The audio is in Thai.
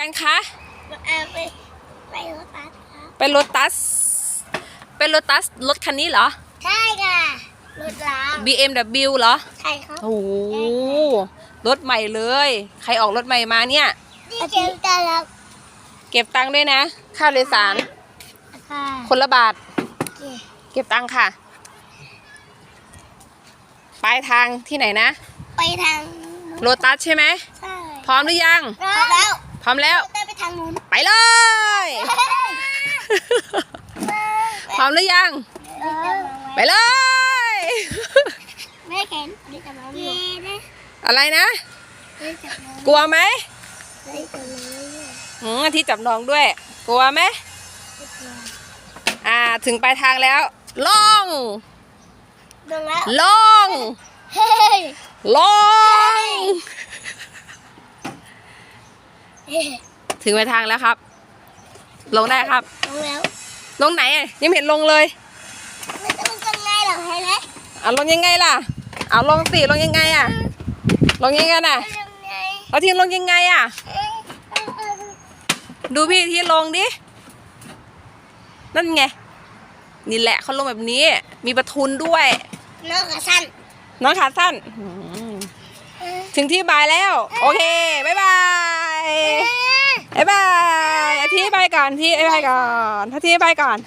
กันคะเออไปไปรถบัสครับเป็นรถตัสเป็นรถตัสรถคันนี้เหรอ ใช่ค่ะรถล้าง BMW เหรอ ใช่ครับโอ้โหรถใหม่เลย ใครออกรถใหม่มาเนี่ยนี่เจมตาลับเก็บตังค์ด้วยนะ ค่าโดยสาร ค่ะคนละบาทโอเคเก็บตังค์ค่ะ ปลายทางที่ไหนนะ ไปทางโรตัสใช่ไหม ใช่พร้อมหรือยัง พร้อมแล้วพ ร้อมแล้วเดินไปทางนู้นไปเลย พร้อมหรือยัง เออไปเลยแม่แขนเดี๋ยวจะมาเย่นะอะไรนะเดี๋ยวจะมากลัวไหมเดี๋ยวจะมาอืมที่จับน้องด้วย กลัวไหมอ่าถึงปลายทางแล้วลงลงแล้วลงเฮ้ยลง เฮ้ย ถึงปลายทางแล้วครับ ลงได้ครับ ลงแล้ว ลงไหนอะยังไม่เห็นลงเลยไม่ต้องทำไงหรอกให้เลยเอาลงยังไงล่ะ เอาลงสิลงยังไงอะ ลงยังไงน่ะทำไงเอาทีลงยังไงอะเอ้ยเอ้ยเอ้ยดูพี่ที่ลงดิ นั่นไง นี่แหละเขาลงแบบนี้ มีประทุนด้วย น้องขาสั้น น้องขาสั้นอืมเอ้ยถึงที่บายแล้ว โอเค บ๊ายบาย บ๊ายบายอาทิตย์ไปก่อนที่บ๊ายบายก่อนอาทิตย์ไปก่อน